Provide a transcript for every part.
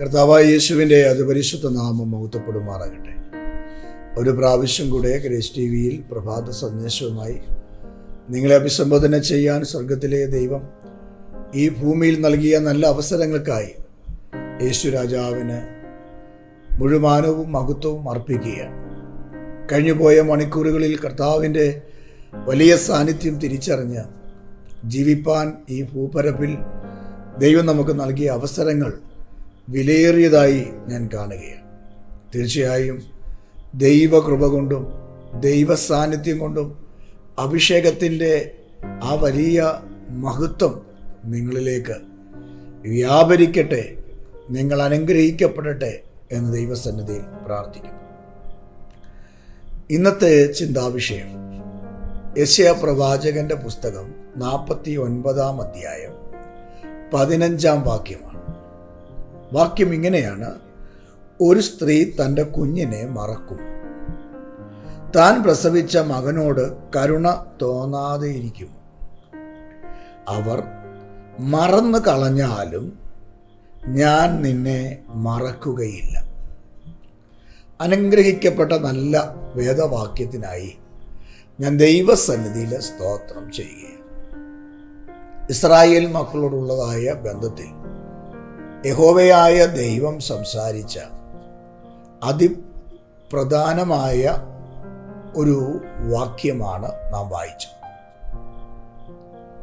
കർത്താവായ യേശുവിന്റെ അതിപരിശുദ്ധ നാമം മഹത്വപ്പെടുമാറാകട്ടെ. ഒരു പ്രാവശ്യം കൂടെ ഗ്രേസ് ടി വിയിൽ പ്രഭാത സന്ദേശവുമായി നിങ്ങളെ അഭിസംബോധന ചെയ്യാൻ സ്വർഗത്തിലെ ദൈവം ഈ ഭൂമിയിൽ നൽകിയ നല്ല അവസരങ്ങൾക്കായി യേശു രാജാവിന് മുഴുവാനവും മഹത്വവും അർപ്പിക്കുകയാണ്. കഴിഞ്ഞുപോയ മണിക്കൂറുകളിൽ കർത്താവിന്റെ വലിയ സാന്നിധ്യം തിരിച്ചറിഞ്ഞ് ജീവിപ്പാൻ ഈ ഭൂപരപ്പിൽ ദൈവം നമുക്ക് നൽകിയ അവസരങ്ങൾ വിലയേറിയതായി ഞാൻ കാണുകയാണ്. തീർച്ചയായും ദൈവകൃപ കൊണ്ടും ദൈവ സാന്നിധ്യം കൊണ്ടും അഭിഷേകത്തിന്റെ ആ വലിയ മഹത്വം നിങ്ങളിലേക്ക് വ്യാപരിക്കട്ടെ നിങ്ങൾ അനുഗ്രഹിക്കപ്പെടട്ടെ എന്ന് ദൈവസന്നിധിയിൽ പ്രാർത്ഥിക്കുന്നു. ഇന്നത്തെ ചിന്താവിഷയം യശയ പ്രവാചകന്റെ പുസ്തകം നാൽപ്പത്തി ഒൻപതാം അധ്യായം പതിനഞ്ചാം വാക്യമാണ്. വാക്യം ഇങ്ങനെയാണ്. ഒരു സ്ത്രീ തന്റെ കുഞ്ഞിനെ മറക്കും. താൻ പ്രസവിച്ച മകനോട് കരുണ തോന്നാതെയിരിക്കും. അവർ മറന്നു കളഞ്ഞാലും ഞാൻ നിന്നെ മറക്കുകയില്ല. അനുഗ്രഹിക്കപ്പെട്ട നല്ല വേദവാക്യത്തിനായി ഞാൻ ദൈവസന്നിധിയിൽ സ്തോത്രം ചെയ്യുകയാണ്. ഇസ്രായേൽ മക്കളോടുള്ളതായ ബന്ധത്തിൽ യഹോവയായ ദൈവം സംസാരിച്ച അതിപ്രധാനമായ ഒരു വാക്യമാണ് നാം വായിച്ചത്.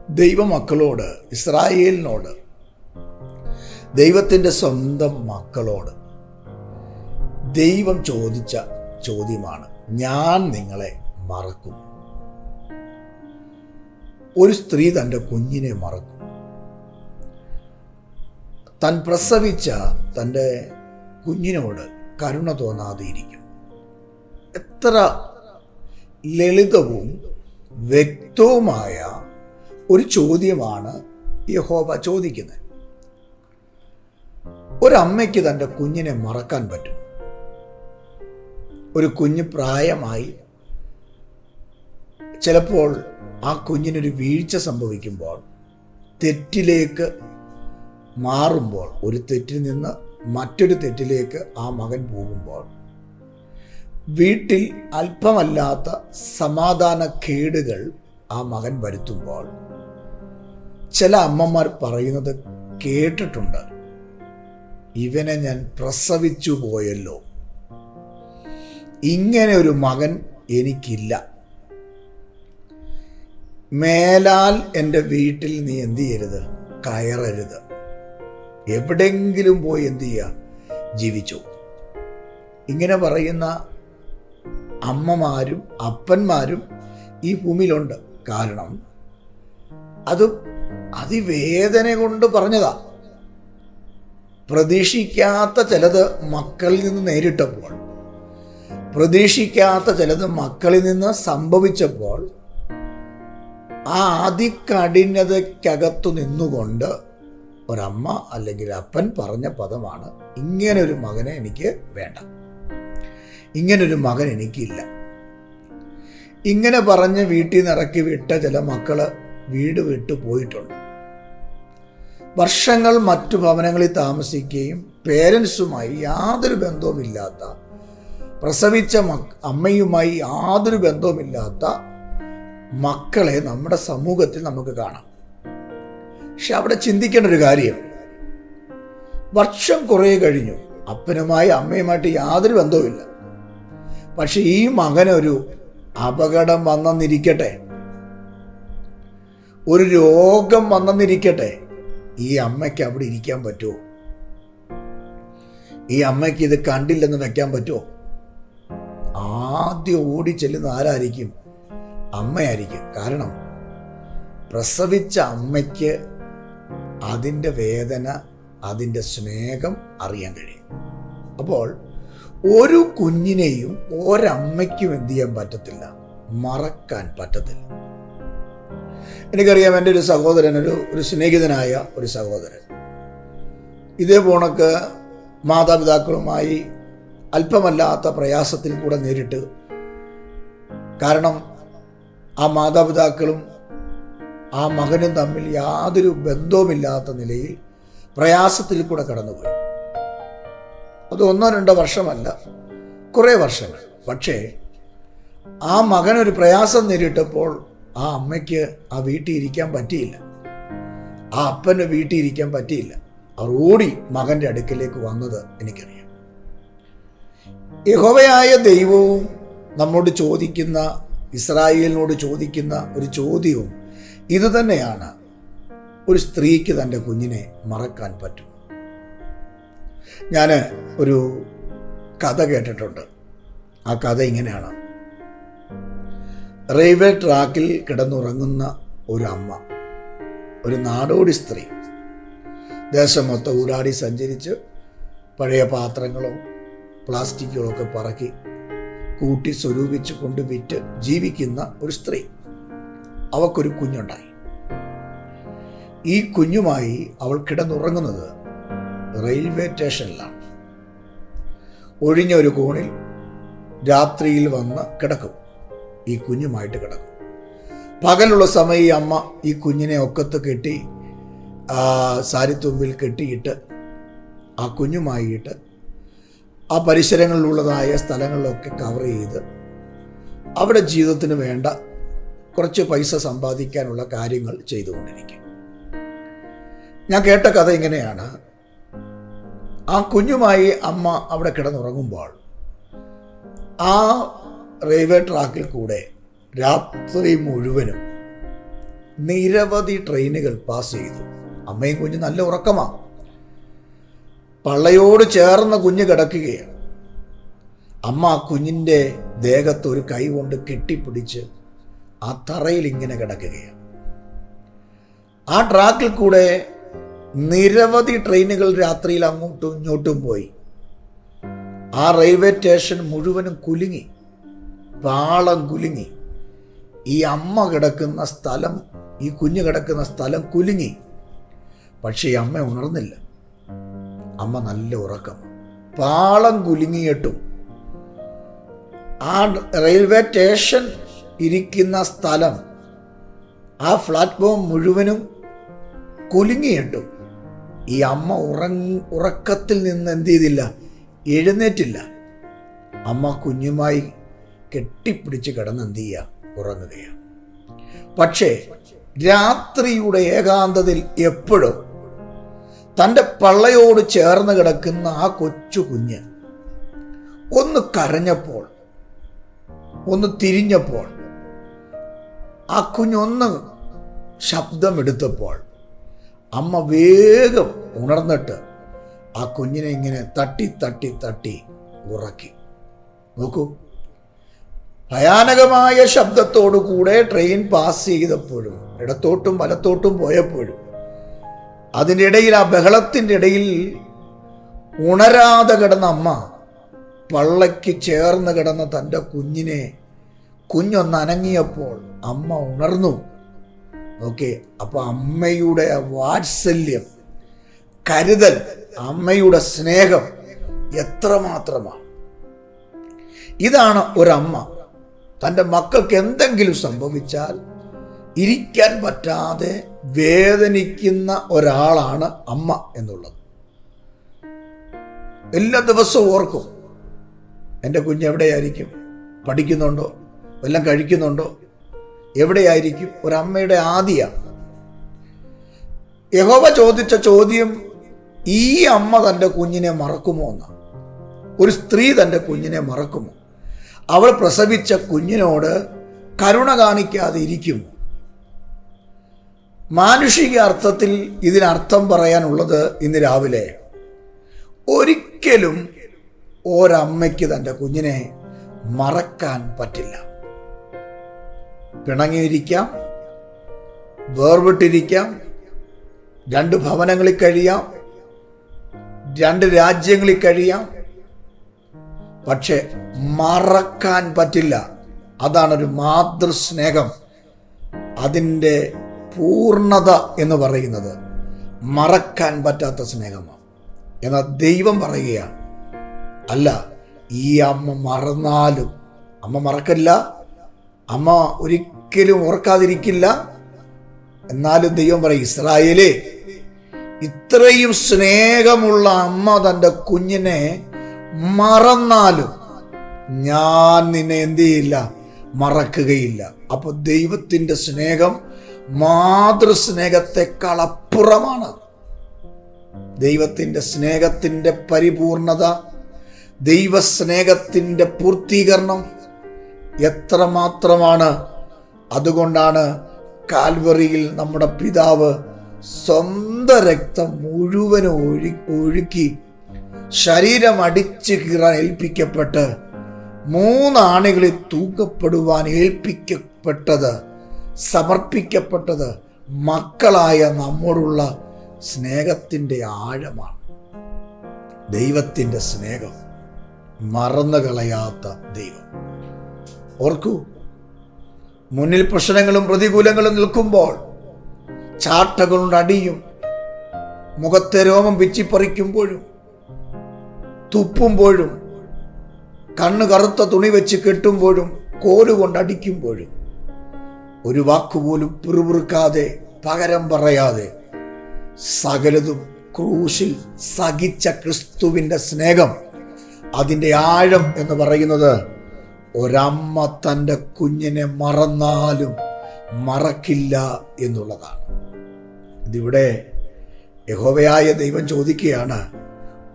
ദൈവമക്കളോട് ഇസ്രായേലിനോട് ദൈവത്തിന്റെ സ്വന്തം മക്കളോട് ദൈവം ചോദിച്ച ചോദ്യമാണ് ഞാൻ നിങ്ങളെ മറക്കും ഒരു സ്ത്രീ തന്റെ കുഞ്ഞിനെ മറക്കും താൻ പ്രസവിച്ച തന്റെ കുഞ്ഞിനോട് കരുണ തോന്നാതെ ഇരിക്കും എത്ര ലളിതവും വ്യക്തവുമായ ഒരു ചോദ്യമാണ് യഹോബ ചോദിക്കുന്നത്. ഒരമ്മയ്ക്ക് തന്റെ കുഞ്ഞിനെ മറക്കാൻ പറ്റും ഒരു കുഞ്ഞ് പ്രായമായി ചിലപ്പോൾ ആ കുഞ്ഞിനൊരു വീഴ്ച സംഭവിക്കുമ്പോൾ തെറ്റിലേക്ക് മാറുമ്പോൾ ഒരു തെറ്റിൽ നിന്ന് മറ്റൊരു തെറ്റിലേക്ക് ആ മകൻ പോകുമ്പോൾ വീട്ടിൽ അല്പമല്ലാത്ത സമാധാന കേടുകൾ ആ മകൻ വരുത്തുമ്പോൾ ചില അമ്മമാർ പറയുന്നത് കേട്ടിട്ടുണ്ട്. ഇവനെ ഞാൻ പ്രസവിച്ചു പോയല്ലോ. ഇങ്ങനെ ഒരു മകൻ എനിക്കില്ല. മേലാൽ എന്റെ വീട്ടിൽ നീ എന്ത് ചെയ്യരുത്? കയറരുത്. എവിടെങ്കിലും പോയി എന്തു ചെയ്യുക ജീവിച്ചു. ഇങ്ങനെ പറയുന്ന അമ്മമാരും അപ്പന്മാരും ഈ ഭൂമിയിലുണ്ട്. കാരണം അത് അതിവേദന കൊണ്ട് പറഞ്ഞതാ. പ്രതീക്ഷിക്കാത്ത ചിലത് മക്കളിൽ നിന്ന് നേരിട്ടപ്പോൾ പ്രതീക്ഷിക്കാത്ത ചിലത് മക്കളിൽ നിന്ന് സംഭവിച്ചപ്പോൾ ആ അതികഠിനതയ്ക്കകത്തു നിന്നുകൊണ്ട് ഒരമ്മ അല്ലെങ്കിൽ അപ്പൻ പറഞ്ഞ പദമാണ് ഇങ്ങനൊരു മകനെ എനിക്ക് വേണ്ട. ഇങ്ങനൊരു മകൻ എനിക്കില്ല. ഇങ്ങനെ പറഞ്ഞ് വീട്ടിൽ നിന്ന് ഇറക്കി വിട്ട ചില മക്കൾ വീട് വിട്ടു പോയിട്ടുണ്ട്. വർഷങ്ങൾ മറ്റു ഭവനങ്ങളിൽ താമസിക്കുകയും പേരൻസുമായി യാതൊരു ബന്ധവുമില്ലാത്ത പ്രസവിച്ച മക് അമ്മയുമായി യാതൊരു ബന്ധവുമില്ലാത്ത മക്കളെ നമ്മുടെ സമൂഹത്തിൽ നമുക്ക് കാണാം. പക്ഷെ അവിടെ ചിന്തിക്കേണ്ട ഒരു കാര്യം. വർഷം കുറേ കഴിഞ്ഞു. അപ്പനുമായി അമ്മയുമായിട്ട് യാതൊരു ബന്ധവുമില്ല. പക്ഷെ ഈ മകനൊരു അപകടം വന്നെന്നിരിക്കട്ടെ ഒരു രോഗം വന്നെന്നിരിക്കട്ടെ ഈ അമ്മയ്ക്ക് അവിടെ ഇരിക്കാൻ പറ്റുമോ? ഈ അമ്മയ്ക്ക് ഇത് കണ്ടില്ലെന്ന് വെക്കാൻ പറ്റുമോ? ആദ്യം ഓടി ചെല്ലുന്ന ആരായിരിക്കും? അമ്മയായിരിക്കും. കാരണം പ്രസവിച്ച അമ്മയ്ക്ക് അതിന്റെ വേദന അതിന്റെ സ്നേഹം അറിയാൻ കഴിയും. അപ്പോൾ ഒരു കുഞ്ഞിനെയും ഒരമ്മയ്ക്കും എന്ത് ചെയ്യാൻ പറ്റത്തില്ല? മറക്കാൻ പറ്റത്തില്ല. എനിക്കറിയാം എന്റെ ഒരു സഹോദരൻ ഒരു ഒരു സ്നേഹിതനായ ഒരു സഹോദരൻ. ഇതേ പോണക്ക് മാതാപിതാക്കളുമായി അല്പമല്ലാത്ത പ്രയാസത്തിൽ കൂടെ നേരിട്ട്. കാരണം ആ മാതാപിതാക്കളും ആ മകനും തമ്മിൽ യാതൊരു ബന്ധവുമില്ലാത്ത നിലയിൽ പ്രയാസത്തിൽ കൂടെ കടന്നുപോയി. അത് ഒന്നോ രണ്ടോ വർഷമല്ല കുറേ വർഷങ്ങൾ. പക്ഷേ ആ മകനൊരു പ്രയാസം നേരിട്ടപ്പോൾ ആ അമ്മയ്ക്ക് ആ വീട്ടിൽ ഇരിക്കാൻ പറ്റിയില്ല. ആ അപ്പന് വീട്ടിൽ ഇരിക്കാൻ പറ്റിയില്ല. അവർ ഓടി മകന്റെ അടുക്കിലേക്ക് വന്നത് എനിക്കറിയാം. യഹോവയായ ദൈവവും നമ്മോട് ചോദിക്കുന്ന ഇസ്രായേലിനോട് ചോദിക്കുന്ന ഒരു ചോദ്യവും ഇത് തന്നെയാണ് ഒരു സ്ത്രീക്ക് തന്റെ കുഞ്ഞിനെ മറക്കാൻ പറ്റും ഞാൻ ഒരു കഥ കേട്ടിട്ടുണ്ട്. ആ കഥ ഇങ്ങനെയാണ്. റെയിൽവേ ട്രാക്കിൽ കിടന്നുറങ്ങുന്ന ഒരു അമ്മ ഒരു നാടോടി സ്ത്രീ. ദേശം മൊത്തം ഊരാടി സഞ്ചരിച്ച് പഴയ പാത്രങ്ങളും പ്ലാസ്റ്റിക്കുകളും ഒക്കെ പറക്കി കൂട്ടി സ്വരൂപിച്ച് കൊണ്ട് വിറ്റ് ജീവിക്കുന്ന ഒരു സ്ത്രീ. അവക്കൊരു കുഞ്ഞുണ്ടായി. ഈ കുഞ്ഞുമായി അവൾ കിടന്നുറങ്ങുന്നത് റെയിൽവേ സ്റ്റേഷനിലാണ്. ഒഴിഞ്ഞ ഒരു കോണിൽ രാത്രിയിൽ വന്ന് കിടക്കും. ഈ കുഞ്ഞുമായിട്ട് കിടക്കും. പകലുള്ള സമയം ഈ അമ്മ ഈ കുഞ്ഞിനെ ഒക്കത്ത് കെട്ടി സാരിത്തുമ്പിൽ കെട്ടിയിട്ട് ആ കുഞ്ഞുമായിട്ട് ആ പരിസരങ്ങളിലുള്ളതായ സ്ഥലങ്ങളിലൊക്കെ കവർ ചെയ്ത് അവിടെ ജീവിതത്തിന് വേണ്ട കുറച്ച് പൈസ സമ്പാദിക്കാനുള്ള കാര്യങ്ങൾ ചെയ്തുകൊണ്ടിരിക്കും. ഞാൻ കേട്ട കഥ ഇങ്ങനെയാണ്. ആ കുഞ്ഞുമായി അമ്മ അവിടെ കിടന്നുറങ്ങുമ്പോൾ ആ റെയിൽവേ ട്രാക്കിൽ കൂടെ രാത്രി മുഴുവനും നിരവധി ട്രെയിനുകൾ പാസ് ചെയ്തു. അമ്മയും കുഞ്ഞ് നല്ല ഉറക്കമാണ് പള്ളയോട് ചേർന്ന കുഞ്ഞ് കിടക്കുകയാണ്. അമ്മ കുഞ്ഞിന്റെ ദേഹത്ത് ഒരു കൈ കൊണ്ട് കെട്ടിപ്പിടിച്ച് ആ തറയിൽ ഇങ്ങനെ കിടക്കുകയാണ്. ആ ട്രാക്കിൽ കൂടെ നിരവധി ട്രെയിനുകൾ രാത്രിയിൽ അങ്ങോട്ടും ഇങ്ങോട്ടും പോയി. ആ റെയിൽവേ സ്റ്റേഷൻ മുഴുവനും കുലുങ്ങി പാളം കുലുങ്ങി. ഈ അമ്മ കിടക്കുന്ന സ്ഥലം ഈ കുഞ്ഞ് കിടക്കുന്ന സ്ഥലം കുലുങ്ങി. പക്ഷേ ഈ അമ്മ ഉണർന്നില്ല. അമ്മ നല്ല ഉറക്കം. പാളം കുലുങ്ങിയിട്ടും ആ റെയിൽവേ സ്റ്റേഷൻ ഇരിക്കുന്ന സ്ഥലം ആ പ്ലാറ്റ്ഫോം മുഴുവനും കുലുങ്ങിയിട്ടു ഈ അമ്മ ഉറങ് ഉറക്കത്തിൽ നിന്ന് എന്ത് ചെയ്തില്ല എഴുന്നേറ്റില്ല. അമ്മ കുഞ്ഞുമായി കെട്ടിപ്പിടിച്ച് കിടന്ന് എന്ത് ചെയ്യുക? ഉറങ്ങുകയാണ്. പക്ഷേ രാത്രിയുടെ ഏകാന്തതയിൽ എപ്പോഴും തന്റെ പള്ളയോട് ചേർന്ന് കിടക്കുന്ന ആ കൊച്ചു കുഞ്ഞ് ഒന്ന് കരഞ്ഞപ്പോൾ ഒന്ന് തിരിഞ്ഞപ്പോൾ ആ കുഞ്ഞൊന്ന് ശബ്ദമെടുത്തപ്പോൾ അമ്മ വേഗം ഉണർന്നിട്ട് ആ കുഞ്ഞിനെ ഇങ്ങനെ തട്ടി തട്ടി തട്ടി ഉറക്കി. നോക്കൂ. ഭയാനകമായ ശബ്ദത്തോടു കൂടെ ട്രെയിൻ പാസ് ചെയ്തപ്പോഴും ഇടത്തോട്ടും വലത്തോട്ടും പോയപ്പോഴും അതിന്റെ ഇടയിൽ ആ ബഹളത്തിന്റെ ഇടയിൽ ഉണരാതെ കിടന്ന അമ്മ പള്ളയ്ക്ക് ചേർന്ന് കിടന്ന തന്റെ കുഞ്ഞിനെ കുഞ്ഞൊന്ന് അനങ്ങിയപ്പോൾ അമ്മ ഉണർന്നു. ഓക്കെ അപ്പോൾ അമ്മയുടെ വാത്സല്യം കരുതൽ അമ്മയുടെ സ്നേഹം എത്രമാത്രമാണ്. ഇതാണ് ഒരമ്മ. തന്റെ മക്കൾക്ക് എന്തെങ്കിലും സംഭവിച്ചാൽ ഇരിക്കാൻ പറ്റാതെ വേദനിക്കുന്ന ഒരാളാണ് അമ്മ എന്നുള്ളത്. എല്ലാ ദിവസവും ഓർക്കും എന്റെ കുഞ്ഞെവിടെയായിരിക്കും പഠിക്കുന്നുണ്ടോ? വല്ലതും കഴിക്കുന്നുണ്ടോ? എവിടെയായിരിക്കും? ഒരമ്മയുടെ ആദിയ. യഹോവ ചോദിച്ച ചോദ്യം ഈ അമ്മ തന്റെ കുഞ്ഞിനെ മറക്കുമോ എന്നാണ് ഒരു സ്ത്രീ തന്റെ കുഞ്ഞിനെ മറക്കുമോ? അവൾ പ്രസവിച്ച കുഞ്ഞിനോട് കരുണ കാണിക്കാതെ ഇരിക്കുമോ? മാനുഷിക അർത്ഥത്തിൽ ഇതിനർത്ഥം പറയാനുള്ളത് ഇന്ന് രാവിലെ ഒരിക്കലും ഒരമ്മയ്ക്ക് തന്റെ കുഞ്ഞിനെ മറക്കാൻ പറ്റില്ല. പിണങ്ങിയിരിക്കാം വേർവിട്ടിരിക്കാം രണ്ട് ഭവനങ്ങളിൽ കഴിയാം രണ്ട് രാജ്യങ്ങളിൽ കഴിയാം. പക്ഷെ മറക്കാൻ പറ്റില്ല. അതാണൊരു മാതൃസ്നേഹം. അതിന്റെ പൂർണത എന്ന് പറയുന്നത് മറക്കാൻ പറ്റാത്ത സ്നേഹമാണ്. എന്നാൽ ദൈവം പറയുകയാണ് അല്ല ഈ അമ്മ മറന്നാലും അമ്മ മറക്കല്ല അമ്മ ഒരിക്കലും ഓർക്കാതിരിക്കില്ല. എന്നാലും ദൈവം പറയും ഇസ്രായേലേ ഇത്രയും സ്നേഹമുള്ള അമ്മ തന്റെ കുഞ്ഞിനെ മറന്നാലും ഞാൻ നിന്നെ എന്ത് ചെയ്യില്ല മറക്കുകയില്ല. അപ്പൊ ദൈവത്തിന്റെ സ്നേഹം മാതൃസ്നേഹത്തെക്കാൾ അപ്പുറമാണ് ദൈവത്തിന്റെ സ്നേഹത്തിന്റെ പരിപൂർണത ദൈവസ്നേഹത്തിന്റെ പൂർത്തീകരണം എത്രമാത്രമാണ്? അതുകൊണ്ടാണ് കാൽവറിയിൽ നമ്മുടെ പിതാവ് സ്വന്തം രക്തം മുഴുവനും ഒഴു ഒഴുക്കി ശരീരം അടിച്ച് കീറാൻ ഏൽപ്പിക്കപ്പെട്ട് മൂന്നാണികളിൽ തൂക്കപ്പെടുവാൻ ഏൽപ്പിക്കപ്പെട്ടത് സമർപ്പിക്കപ്പെട്ടത് മക്കളായ നമ്മോടുള്ള സ്നേഹത്തിന്റെ ആഴമാണ്. ദൈവത്തിന്റെ സ്നേഹം മറന്നു കളയാത്ത ദൈവം. ഓർക്കൂ മുന്നിൽ പ്രശ്നങ്ങളും പ്രതികൂലങ്ങളും നിൽക്കുമ്പോൾ ചാട്ടകളുണ്ട് അടിയും മുഖത്തെ രോമം പിച്ചിപ്പറിക്കുമ്പോഴും തുപ്പുമ്പോഴും കണ്ണ് കറുത്ത തുണി വെച്ച് കെട്ടുമ്പോഴും കോലുകൊണ്ട് അടിക്കുമ്പോഴും ഒരു വാക്കുപോലും പിറുപിറുക്കാതെ പകരം പറയാതെ സകലതും ക്രൂശിൽ സഹിച്ച ക്രിസ്തുവിന്റെ സ്നേഹം അതിന്റെ ആഴം എന്ന് പറയുന്നത് ഒരമ്മ തന്റെ കുഞ്ഞിനെ മറന്നാലും മറക്കില്ല എന്നുള്ളതാണ്. ഇതിവിടെ യഹോവയായ ദൈവം ചോദിക്കുകയാണ്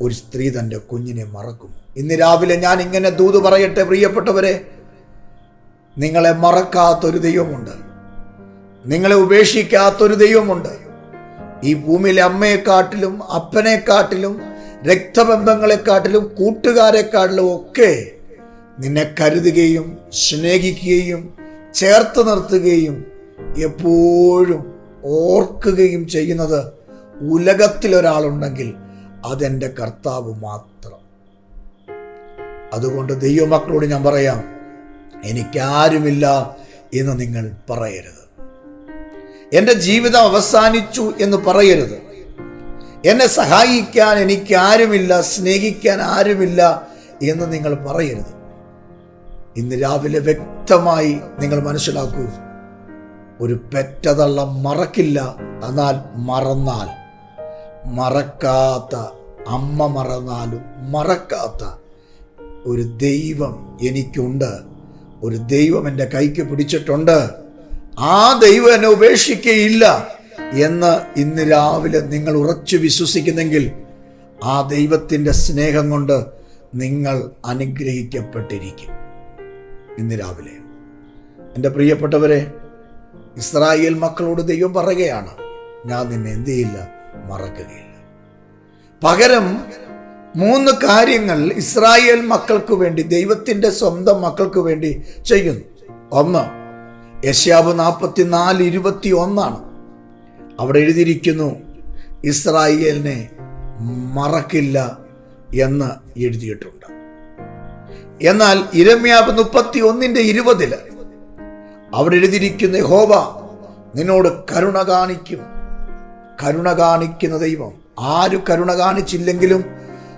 ഒരു സ്ത്രീ തന്റെ കുഞ്ഞിനെ മറക്കും. ഇന്ന് രാവിലെ ഞാൻ ഇങ്ങനെ ദൂത് പറയട്ടെ പ്രിയപ്പെട്ടവരെ. നിങ്ങളെ മറക്കാത്തൊരു ദൈവമുണ്ട്. നിങ്ങളെ ഉപേക്ഷിക്കാത്തൊരു ദൈവമുണ്ട്. ഈ ഭൂമിയിലെ അമ്മയെക്കാട്ടിലും അപ്പനെക്കാട്ടിലും രക്തബന്ധങ്ങളെക്കാട്ടിലും കൂട്ടുകാരെക്കാട്ടിലും ഒക്കെ നിന്നെ കരുതുകയും സ്നേഹിക്കുകയും ചേർത്ത് നിർത്തുകയും എപ്പോഴും ഓർക്കുകയും ചെയ്യുന്നത് ഉലകത്തിലൊരാളുണ്ടെങ്കിൽ അതെന്റെ കർത്താവ് മാത്രം. അതുകൊണ്ട് ദൈവമക്കളോട് ഞാൻ പറയാം എനിക്കാരുമില്ല എന്ന് നിങ്ങൾ പറയരുത്. എന്റെ ജീവിതം അവസാനിച്ചു എന്ന് പറയരുത്. എന്നെ സഹായിക്കാൻ എനിക്കാരുമില്ല സ്നേഹിക്കാൻ ആരുമില്ല എന്ന് നിങ്ങൾ പറയരുത്. ഇന്ന് രാവിലെ വ്യക്തമായി നിങ്ങൾ മനസ്സിലാക്കൂ. ഒരു പെറ്റതള്ളം മറക്കില്ല എന്നാൽ മറന്നാൽ. മറക്കാത്ത അമ്മ മറന്നാലും മറക്കാത്ത ഒരു ദൈവം എനിക്കുണ്ട്. ഒരു ദൈവം എന്റെ കൈക്ക് പിടിച്ചിട്ടുണ്ട്. ആ ദൈവം എന്നെ ഉപേക്ഷിക്കുകയില്ല എന്ന് ഇന്ന് രാവിലെ നിങ്ങൾ ഉറച്ചു വിശ്വസിക്കുന്നെങ്കിൽ ആ ദൈവത്തിന്റെ സ്നേഹം കൊണ്ട് നിങ്ങൾ അനുഗ്രഹിക്കപ്പെട്ടിരിക്കും. ഇന്ന് രാവിലെ. എന്റെ പ്രിയപ്പെട്ടവരെ ഇസ്രായേൽ മക്കളോട് ദൈവം പറയുകയാണ് ഞാൻ നിന്നെ എന്ത് ചെയ്യില്ല മറക്കുകയില്ല. പകരം മൂന്ന് കാര്യങ്ങൾ ഇസ്രായേൽ മക്കൾക്ക് വേണ്ടി ദൈവത്തിന്റെ സ്വന്തം മക്കൾക്ക് വേണ്ടി ചെയ്യുന്നു. ഒന്ന് യശ്യാബ് നാൽപ്പത്തിനാല് ഇരുപത്തി ഒന്നാണ് അവിടെ എഴുതിയിരിക്കുന്നു ഇസ്രായേലിനെ മറക്കില്ല എന്ന് എഴുതിയിട്ടുണ്ട്. എന്നാൽ ഇരമ്യാവ് മുപ്പത്തി ഒന്നിന്റെ ഇരുപതിൽ അവിടെ എഴുതിയിരിക്കുന്ന ഹോബ നിന്നോട് കരുണ കാണിക്കും. കരുണ കാണിക്കുന്ന ദൈവം. ആര് കരുണ കാണിച്ചില്ലെങ്കിലും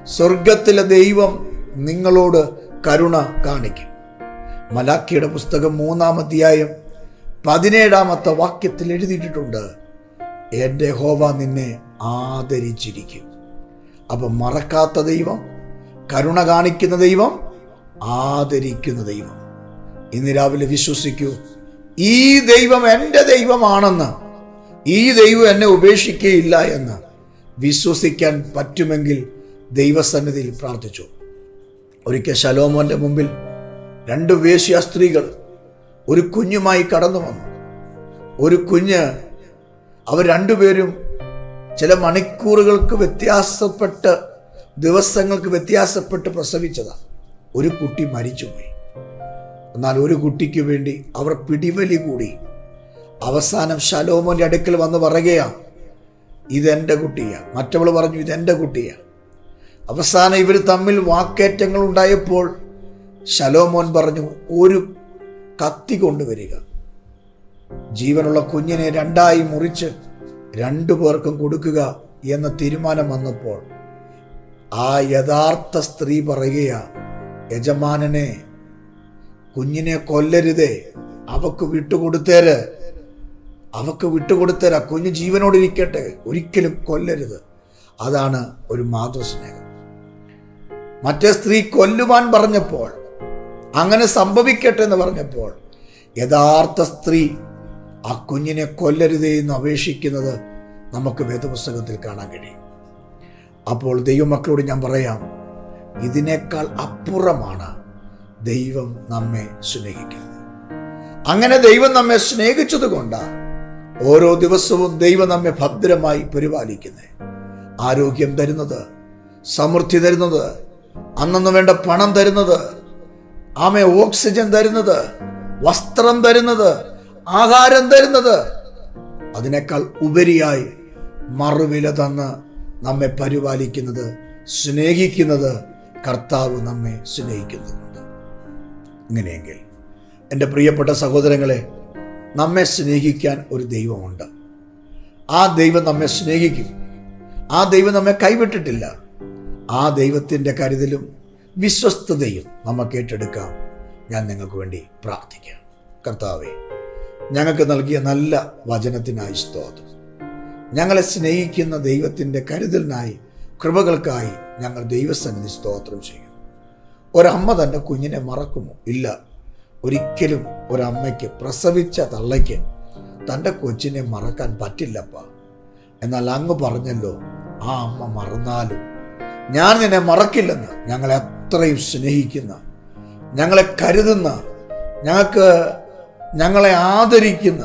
സ്വർഗത്തിലെ ദൈവം നിങ്ങളോട് കരുണ കാണിക്കും. മലാക്കിയുടെ പുസ്തകം മൂന്നാം അധ്യായം പതിനേഴാമത്തെ വാക്യത്തിൽ എഴുതിയിട്ടുണ്ട് എന്റെ ഹോവ നിന്നെ ആദരിച്ചിരിക്കും. അപ്പം മറക്കാത്ത ദൈവം കരുണ കാണിക്കുന്ന ദൈവം ആദരിക്കുന്ന ദൈവം. ഇന്ന് രാവിലെ വിശ്വസിക്കൂ ഈ ദൈവം എന്റെ ദൈവമാണെന്ന് ഈ ദൈവം എന്നെ ഉപേക്ഷിക്കുകയില്ല എന്ന് വിശ്വസിക്കാൻ പറ്റുമെങ്കിൽ ദൈവസന്നിധിയിൽ പ്രാർത്ഥിച്ചു. ഒരിക്കൽ ശലോമോന്റെ മുമ്പിൽ രണ്ട് വേശ്യ സ്ത്രീകൾ ഒരു കുഞ്ഞുമായി കടന്നു വന്നു. ഒരു കുഞ്ഞ് അവർ രണ്ടുപേരും ചില മണിക്കൂറുകൾക്ക് വ്യത്യാസപ്പെട്ട് ദിവസങ്ങൾക്ക് വ്യത്യാസപ്പെട്ട് പ്രസവിച്ചതാണ് ഒരു കുട്ടി മരിച്ചുപോയി. എന്നാൽ ഒരു കുട്ടിക്ക് വേണ്ടി അവർ പിടിവലി കൂടി. അവസാനം ശലോമോന്റെ അടുക്കൽ വന്ന് പറയുകയാ ഇതെന്റെ കുട്ടിയാണ് മറ്റവൾ പറഞ്ഞു ഇതെന്റെ കുട്ടിയാണ് അവസാനം ഇവർ തമ്മിൽ വാക്കേറ്റങ്ങൾ ഉണ്ടായപ്പോൾ ശലോമോൻ പറഞ്ഞു ഒരു കത്തി കൊണ്ടുവരിക. ജീവനുള്ള കുഞ്ഞിനെ രണ്ടായി മുറിച്ച് രണ്ടു പേർക്കും കൊടുക്കുക എന്ന തീരുമാനം വന്നപ്പോൾ ആ യഥാർത്ഥ സ്ത്രീ പറയുകയാ യജമാനനെ കുഞ്ഞിനെ കൊല്ലരുതേ. അവക്ക് വിട്ടുകൊടുത്തേര്. അവക്ക് വിട്ടുകൊടുത്തേരാ. കുഞ്ഞ് ജീവനോടിരിക്കട്ടെ. ഒരിക്കലും കൊല്ലരുത്. അതാണ് ഒരു മാതൃസ്നേഹം. മറ്റേ സ്ത്രീ കൊല്ലുവാൻ പറഞ്ഞപ്പോൾ അങ്ങനെ സംഭവിക്കട്ടെ എന്ന് പറഞ്ഞപ്പോൾ യഥാർത്ഥ സ്ത്രീ ആ കുഞ്ഞിനെ കൊല്ലരുതേ എന്ന് അപേക്ഷിക്കുന്നത് നമുക്ക് വേദപുസ്തകത്തിൽ കാണാൻ കഴിയും. അപ്പോൾ ദൈവമക്കളോട് ഞാൻ പറയാം ഇതിനേക്കാൾ അപ്പുറമാണ് ദൈവം നമ്മെ സ്നേഹിക്കുന്നത്. അങ്ങനെ ദൈവം നമ്മെ സ്നേഹിച്ചത് കൊണ്ട് ഓരോ ദിവസവും ദൈവം നമ്മെ ഭദ്രമായി പരിപാലിക്കുന്നത് ആരോഗ്യം തരുന്നത് സമൃദ്ധി തരുന്നത് അന്നു വേണ്ട പണം തരുന്നത് ആമെ ഓക്സിജൻ തരുന്നത് വസ്ത്രം തരുന്നത് ആഹാരം തരുന്നത് അതിനേക്കാൾ ഉപരിയായി മറുവില തന്ന് നമ്മെ പരിപാലിക്കുന്നത് സ്നേഹിക്കുന്നത് കർത്താവ് നമ്മെ സ്നേഹിക്കുന്നുണ്ട്. ഇങ്ങനെയെങ്കിൽ എന്റെ പ്രിയപ്പെട്ട സഹോദരങ്ങളെ നമ്മെ സ്നേഹിക്കാൻ ഒരു ദൈവമുണ്ട്. ആ ദൈവം നമ്മെ സ്നേഹിക്കും. ആ ദൈവം നമ്മെ കൈവിട്ടിട്ടില്ല. ആ ദൈവത്തിന്റെ കരുതലും വിശ്വസ്തതയും നമുക്ക് ഏറ്റെടുക്കാം. ഞാൻ നിങ്ങൾക്ക് വേണ്ടി പ്രാർത്ഥിക്കാം. കർത്താവെ ഞങ്ങൾക്ക് നൽകിയ നല്ല വചനത്തിനായി സ്തോത്രം. ഞങ്ങളെ സ്നേഹിക്കുന്ന ദൈവത്തിന്റെ കരുതലിനായി കൃപകൾക്കായി ഞങ്ങൾ ദൈവസന്നിധി സ്തോത്രം ചെയ്യുന്നു ഒരമ്മ തന്റെ കുഞ്ഞിനെ മറക്കുമോ? ഇല്ല. ഒരിക്കലും ഒരമ്മയ്ക്ക് പ്രസവിച്ച തള്ളയ്ക്ക് തന്റെ കൊച്ചിനെ മറക്കാൻ പറ്റില്ലപ്പ. എന്നാൽ അങ്ങ് പറഞ്ഞല്ലോ ആ അമ്മ മറന്നാലും ഞാൻ നിന്നെ മറക്കില്ലെന്ന്. ഞങ്ങളെ അത്രയും സ്നേഹിക്കുന്ന ഞങ്ങളെ കരുതുന്ന ഞങ്ങൾക്ക് ഞങ്ങളെ ആദരിക്കുന്ന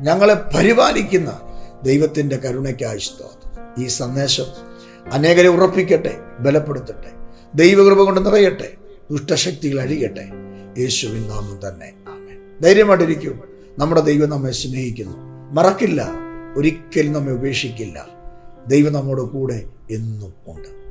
ഞങ്ങളെ പരിപാലിക്കുന്ന ദൈവത്തിന്റെ കരുണയ്ക്കായി സ്തോത്രം. ഈ സന്ദേശം അനേകരെ ഉറപ്പിക്കട്ടെ ബലപ്പെടുത്തട്ടെ ദൈവകൃപ കൊണ്ട് നിറയട്ടെ ദുഷ്ടശക്തികൾ അഴിയട്ടെ. യേശുവിൻ നാമം തന്നെ. ധൈര്യമായിട്ടിരിക്കും. നമ്മുടെ ദൈവം നമ്മെ സ്നേഹിക്കുന്നു. മറക്കില്ല. ഒരിക്കലും നമ്മെ ഉപേക്ഷിക്കില്ല. ദൈവം നമ്മുടെ കൂടെ എന്നും ഉണ്ട്.